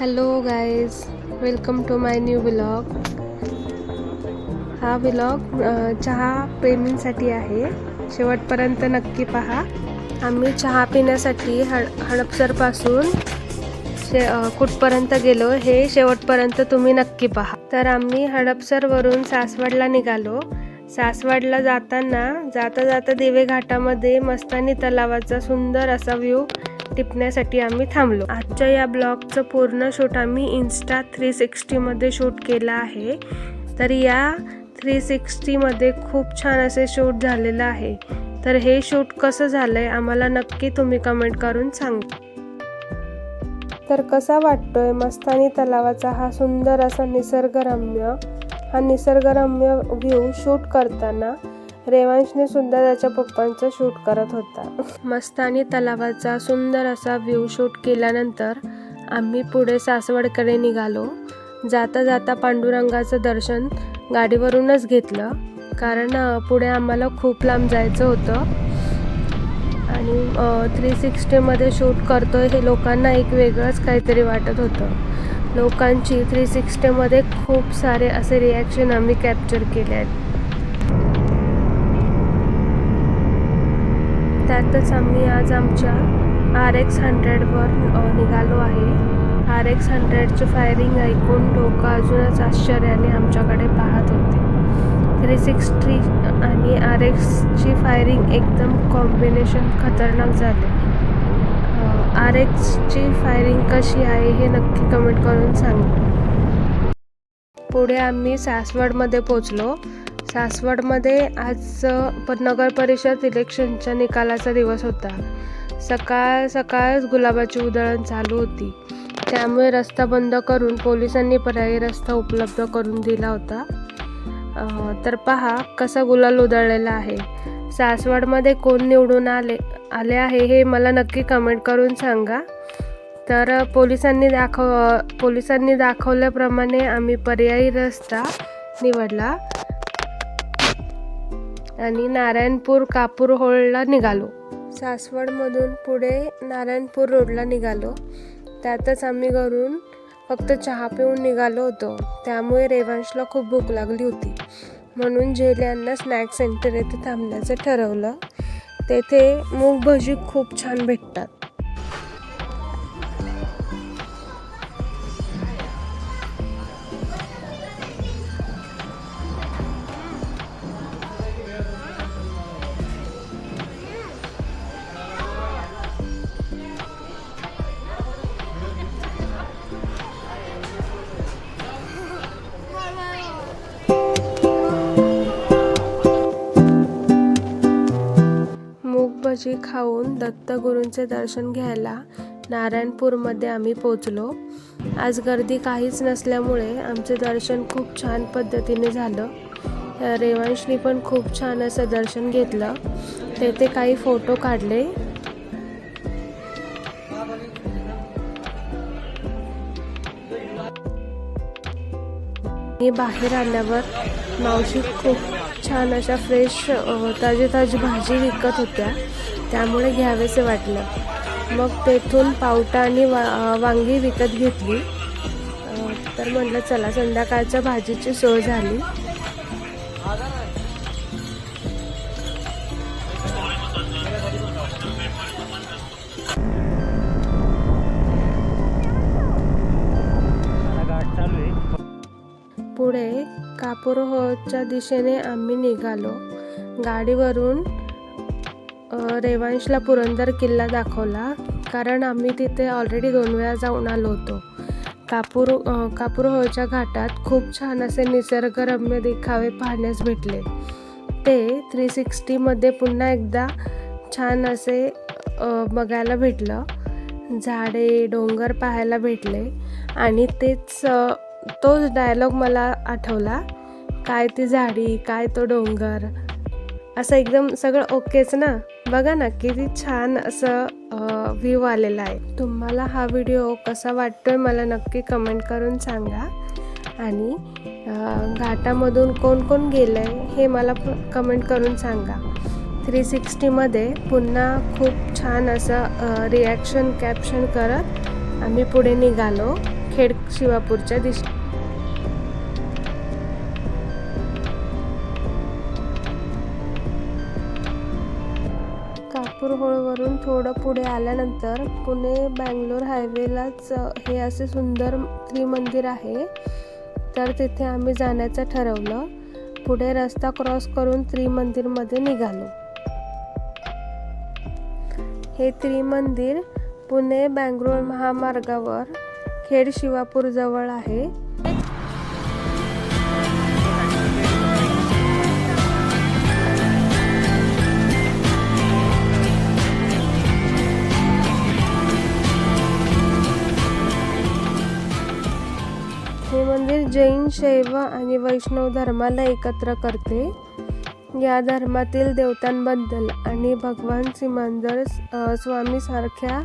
Hello guys welcome to my new blog हा blog चहा प्रेमींसाठी आहे. शेवटपर्यंत नक्की पहा. आम्ही चहा पिण्यासाठी हड हडपसरपासून शे कुठपर्यंत गेलो हे शेवटपर्यंत तुम्ही नक्की पहा. तर आम्ही हडपसरवरून सासवडला निघालो. सासवडला जाताना जाता जाता दिवे घाटामध्ये मस्तानी तलावाचा सुंदर असा व्ह्यू टिपण्यासाठी आम्ही थांबलो. आजच्या या ब्लॉगचं पूर्ण शूट आम्ही इन्स्टा थ्री सिक्स्टीमध्ये शूट केलं आहे. तर या थ्री सिक्स्टीमध्ये खूप छान असे शूट झालेलं आहे. तर हे शूट कसं झालं आहे आम्हाला नक्की तुम्ही कमेंट करून सांगा. तर कसा वाटतोय? मस्तानी तलावाचा हा सुंदर असा निसर्गरम्य हा निसर्गरम्य व्ह्यू शूट करताना रेवांशने सुद्धा त्याच्या पप्पांचं शूट करत होता. मस्तानी तलावाचा सुंदर असा व्ह्यू शूट केल्यानंतर आम्ही पुढे सासवडकडे निघालो. जाता जाता पांडुरंगाचं दर्शन गाडीवरूनच घेतलं. कारण पुढे आम्हाला खूप लांब जायचं होतं. आणि थ्री सिक्स्टीमध्ये शूट करतोय हे लोकांना एक वेगळंच काहीतरी वाटत होतं. लोकांची थ्री सिक्स्टीमध्ये खूप सारे असे रिॲक्शन आम्ही कॅप्चर केले आहेत. त्यातच आम्ही आज आमच्या आर एक्स हंड्रेडवर निघालो आहे. आर एक्स हंड्रेडचं फायरिंग ऐकून लोक अजूनच आश्चर्याने आमच्याकडे पाहत होते. थ्री सिक्स्टी आणि आर एक्सची फायरिंग एकदम कॉम्बिनेशन खतरनाक झाले. आर एक्सची फायरिंग कशी आहे हे नक्की कमेंट करून सांगा. पुढे आम्ही सासवडमध्ये पोचलो सासवडमध्ये आज पण नगर परिषद इलेक्शनच्या निकालाचा दिवस होता. सकाळ सकाळच गुलाबाची उधळण चालू होती. त्यामुळे रस्ता बंद करून पोलिसांनी पर्यायी रस्ता उपलब्ध करून दिला होता. तर पहा कसा गुलाल उधळलेला आहे. सासवडमध्ये कोण निवडून आले आले आहे हे मला नक्की कमेंट करून सांगा. तर पोलिसांनी दाखव पोलिसांनी दाखवल्याप्रमाणे आम्ही पर्यायी रस्ता निवडला. आणि नारायणपूर कापूर होळला निघालो. सासवडमधून पुढे नारायणपूर रोडला निघालो. त्यातच आम्ही घरून फक्त चहा पिऊन निघालो होतो. त्यामुळे रेवांशला खूप भूक लागली होती. म्हणून झेल्यांना स्नॅक सेंटर येथे थांबण्याचं ठरवलं. तेथे मूग भजी खूप छान भेटतात. भाजी खाऊन दत्तगुरूंचे दर्शन घ्यायला नारायणपूरमध्ये आम्ही पोचलो. आज गर्दी काहीच नसल्यामुळे आमचे दर्शन खूप छान पद्धतीने झालं. रेवांशनी पण खूप छान असं दर्शन घेतलं. तेथे काही फोटो काढले. मी बाहेर आल्यावर मावशी खूप छान अशा फ्रेश ताजी ताजी भाजी विकत होत्या. त्यामुळे घ्यावेसे वाटलं. मग तेथून पावटा आणि वा वांगी विकत घेतली. तर म्हटलं चला संध्याकाळच्या भाजीची सोय झाली. पुढे कापूरहोळच्या दिशेने आम्ही निघालो. गाडीवरून रेवांशला पुरंदर किल्ला दाखवला कारण आम्ही तिथे ऑलरेडी दोन वेळा जाऊन आलो होतो. कापूर कापूरहोळच्या घाटात खूप छान असे निसर्गरम्य देखावे पाहण्यास भेटले. ते थ्री सिक्स्टीमध्ये पुन्हा एकदा छान असे बघायला भेटलं. झाडे डोंगर पाहायला भेटले. आणि तेच तोच डायलॉग मला आठवला. काय ती झाडी काय तो डोंगर असं एकदम सगळं ओकेच ना? बघा ना किती छान असं व्ह्यू आलेला आहे. तुम्हाला हा व्हिडिओ कसा वाटतोय मला नक्की कमेंट करून सांगा. आणि घाटामधून कोण कोण गेलं आहे हे मला कमेंट करून सांगा. थ्री सिक्स्टीमध्ये पुन्हा खूप छान असं रिॲक्शन कॅप्शन करत आम्ही पुढे निघालो. खेड शिवापूरच्या दिशे कापूर थोडं पुढे आल्यानंतर पुणे बँगलोर हायवेलाच हे असे सुंदर त्रिमंदिर आहे. तर तिथे आम्ही जाण्याचं ठरवलं. पुढे रस्ता क्रॉस करून त्रिमंदिरमध्ये निघालो. हे त्रिमंदिर पुणे बँगलोर महामार्गावर खेड शिवापूरजवळ आहे. जैन शैव आणि वैष्णव धर्माला एकत्र करते. या धर्मातील देवतांबद्दल आणि भगवान सिमांदर स्वामीसारख्या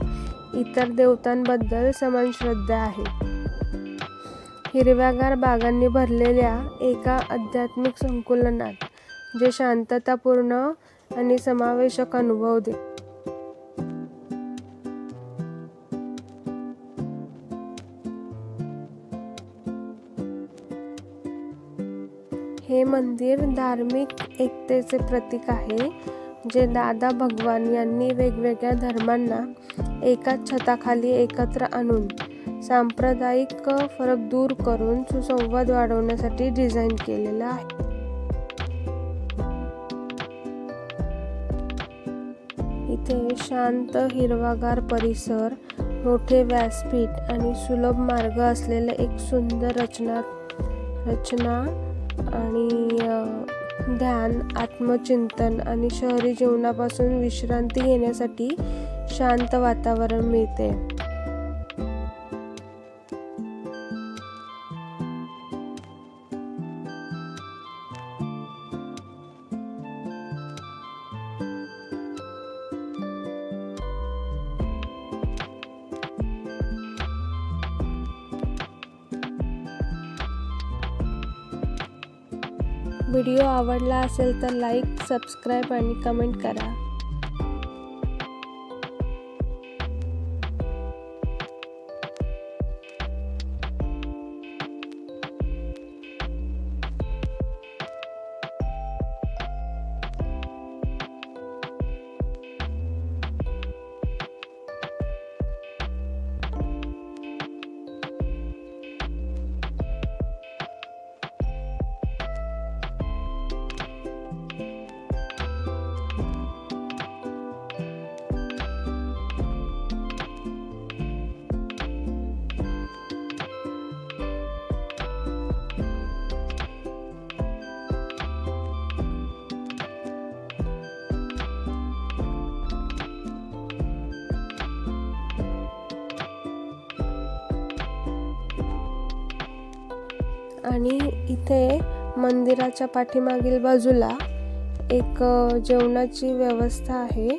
इतर देवतांबद्दल समान श्रद्धा आहे. हिरव्यागार बागांनी भरलेल्या एका आध्यात्मिक संकुलनात जे शांततापूर्ण आणि समावेशक अनुभव दे. मंदिर धार्मिक एकतेचे प्रतीक आहे जे दादा भगवान यांनी वेगवेगळ्या धर्मांना एकाच छताखाली एकत्र आणून सांप्रदायिक फरक दूर करून सुसंवाद वाढवण्यासाठी डिझाईन केलेला आहे. इथे शांत हिरवागार परिसर मोठे व्यासपीठ आणि सुलभ मार्ग असलेले एक सुंदर रचना रचना आणि ध्यान आत्मचिंतन आणि शहरी जीवनापासून विश्रांती घेण्यासाठी शांत वातावरण मिळते. व्हिडिओ आवडला असेल तर लाईक सबस्क्राईब आणि कमेंट करा. आणि इथे मंदिराच्या पाठीमागील बाजूला एक जेवणाची व्यवस्था आहे.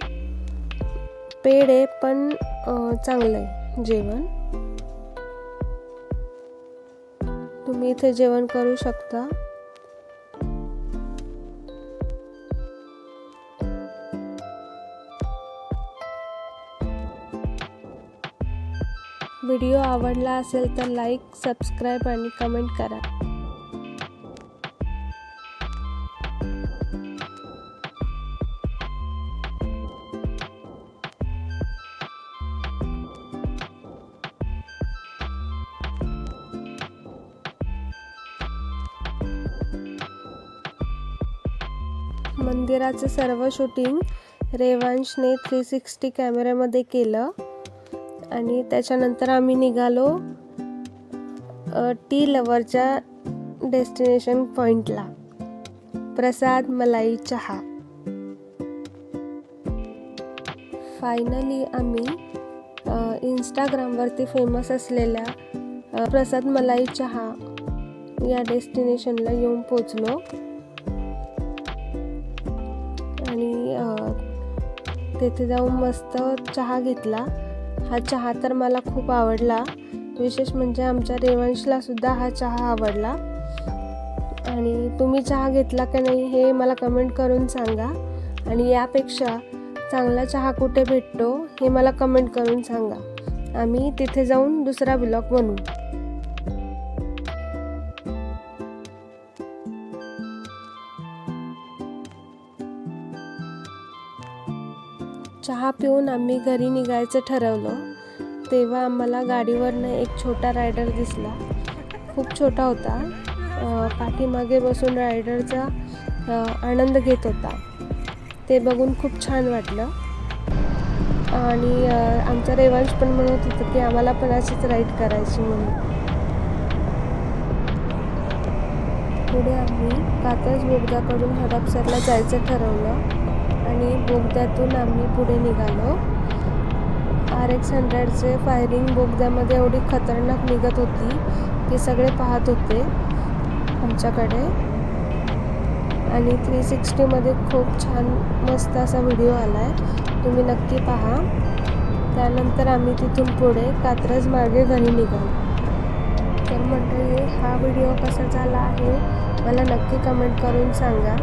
पेड आहे पण चांगलं आहे जेवण. तुम्ही इथे जेवण करू शकता. व्हिडिओ आवडला असेल तर लाईक सबस्क्राईब आणि कमेंट करा. मंदिराचं सर्व शूटिंग रेवांशने थ्री सिक्स्टी कॅमेऱ्यामध्ये केलं. आणि त्याच्यानंतर आम्ही निघालो टी लवरच्या डेस्टिनेशन पॉइंटला प्रसाद मलाई चहा. फायनली आम्ही इंस्टाग्रामवरती फेमस असलेल्या प्रसाद मलाई चहा या डेस्टिनेशनला येऊन पोचलो तेथे जाऊन मस्त चहा घेतला. हा चहा तर मला खूप आवडला. विशेष म्हणजे आमच्या रेवंशला सुद्धा हा चहा आवडला. आणि तुम्ही चहा घेतला का नाही हे मला कमेंट करून सांगा. आणि यापेक्षा चांगला चहा कुठे भेटतो हे मला कमेंट करून सांगा. आम्ही तिथे जाऊन दुसरा ब्लॉग बनवू. चहा पिऊन आम्ही घरी निघायचं ठरवलं. तेव्हा आम्हाला गाडीवरनं एक छोटा रायडर दिसला. खूप छोटा होता. पाठीमागे बसून रायडरचा आनंद घेत होता. ते बघून खूप छान वाटलं. आणि आमचा रेवांश पण म्हणत होतं की आम्हाला पण अशीच राईड करायची म्हणून. पुढे आम्ही कात्रज बोगद्याकडून हडपसरला जायचं ठरवलं. आणि बोगद्यातून आम्ही पुढे निघालो. आर एक्स हंड्रेडचे फायरिंग बोगद्यामध्ये एवढी खतरनाक निघत होती ते सगळे पाहत होते आमच्याकडे. आणि थ्री सिक्स्टीमध्ये खूप छान मस्त असा व्हिडिओ आला आहे तुम्ही नक्की पहा. त्यानंतर आम्ही तिथून पुढे कात्रज मार्गे घरी निघालो. तर मंडळी हा व्हिडिओ कसा झाला आहे मला नक्की कमेंट करून सांगा.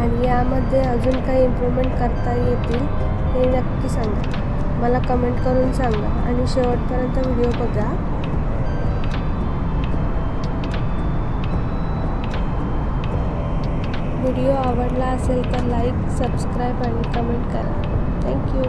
आणि यामध्ये अजून काही इम्प्रूव्हमेंट करता येतील हे नक्की सांगा. मला कमेंट करून सांगा आणि शेवटपर्यंत व्हिडिओ बघा. व्हिडिओ आवडला असेल तर लाईक सबस्क्राईब आणि कमेंट करा. Thank you